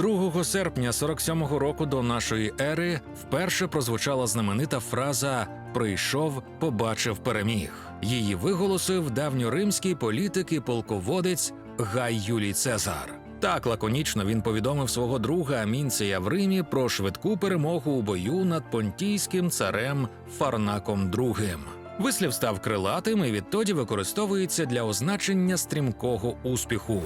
2 серпня 47-го року до нашої ери вперше прозвучала знаменита фраза Прийшов, побачив, переміг. Її виголосив давньоримський політик і полководець Гай Юлій Цезар. Так лаконічно він повідомив свого друга Амінція в Римі про швидку перемогу у бою над понтійським царем Фарнаком II. Вислів став крилатим і відтоді використовується для означення стрімкого успіху.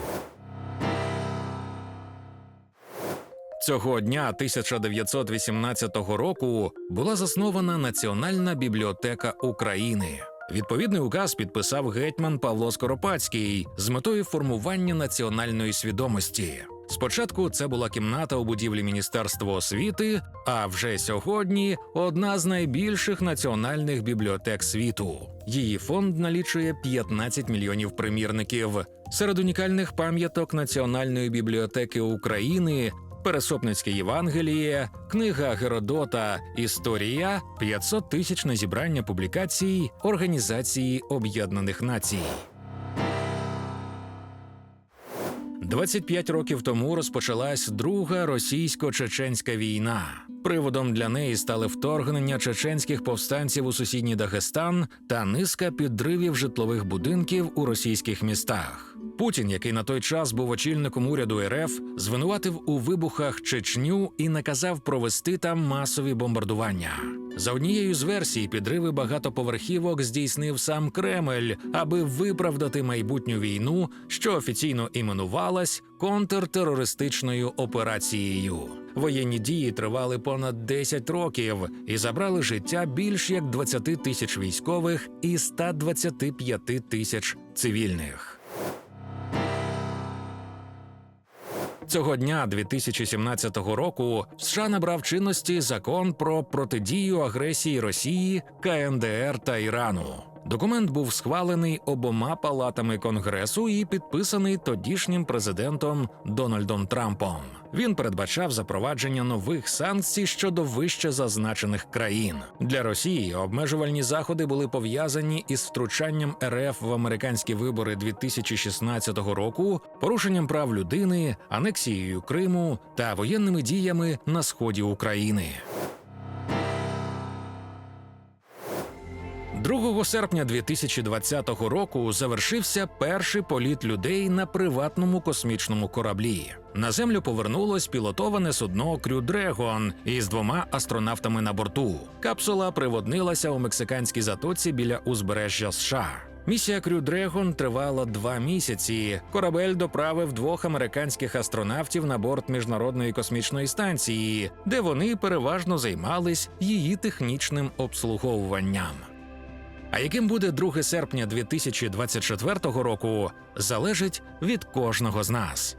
Цього дня 1918 року була заснована Національна бібліотека України. Відповідний указ підписав гетьман Павло Скоропадський з метою формування національної свідомості. Спочатку це була кімната у будівлі Міністерства освіти, а вже сьогодні одна з найбільших національних бібліотек світу. Її фонд налічує 15 мільйонів примірників. Серед унікальних пам'яток Національної бібліотеки України Пересопницьке Євангеліє, книга Геродота Історія, 500 тисячне зібрання публікацій Організації Об'єднаних Націй. 25 років тому розпочалась друга російсько-чеченська війна. Приводом для неї стали вторгнення чеченських повстанців у сусідній Дагестан та низка підривів житлових будинків у російських містах. Путін, який на той час був очільником уряду РФ, звинуватив у вибухах Чечню і наказав провести там масові бомбардування. За однією з версій, підриви багатоповерхівок здійснив сам Кремль, аби виправдати майбутню війну, що офіційно іменувалась контртерористичною операцією. Воєнні дії тривали понад 10 років і забрали життя більш як 20 тисяч військових і 125 тисяч цивільних. Цього дня, 2017 року, в США набрав чинності закон про протидію агресії Росії, КНДР та Ірану. Документ був схвалений обома палатами Конгресу і підписаний тодішнім президентом Дональдом Трампом. Він передбачав запровадження нових санкцій щодо вище зазначених країн. Для Росії обмежувальні заходи були пов'язані із втручанням РФ в американські вибори 2016 року, порушенням прав людини, анексією Криму та воєнними діями на сході України. 2 серпня 2020 року завершився перший політ людей на приватному космічному кораблі. На землю повернулось пілотоване судно Крю Дрегон із двома астронавтами на борту. Капсула приводнилася у мексиканській затоці біля узбережжя США. Місія Крю Дрегон тривала два місяці. Корабель доправив двох американських астронавтів на борт міжнародної космічної станції, де вони переважно займались її технічним обслуговуванням. А яким буде 2 серпня 2024 року, залежить від кожного з нас.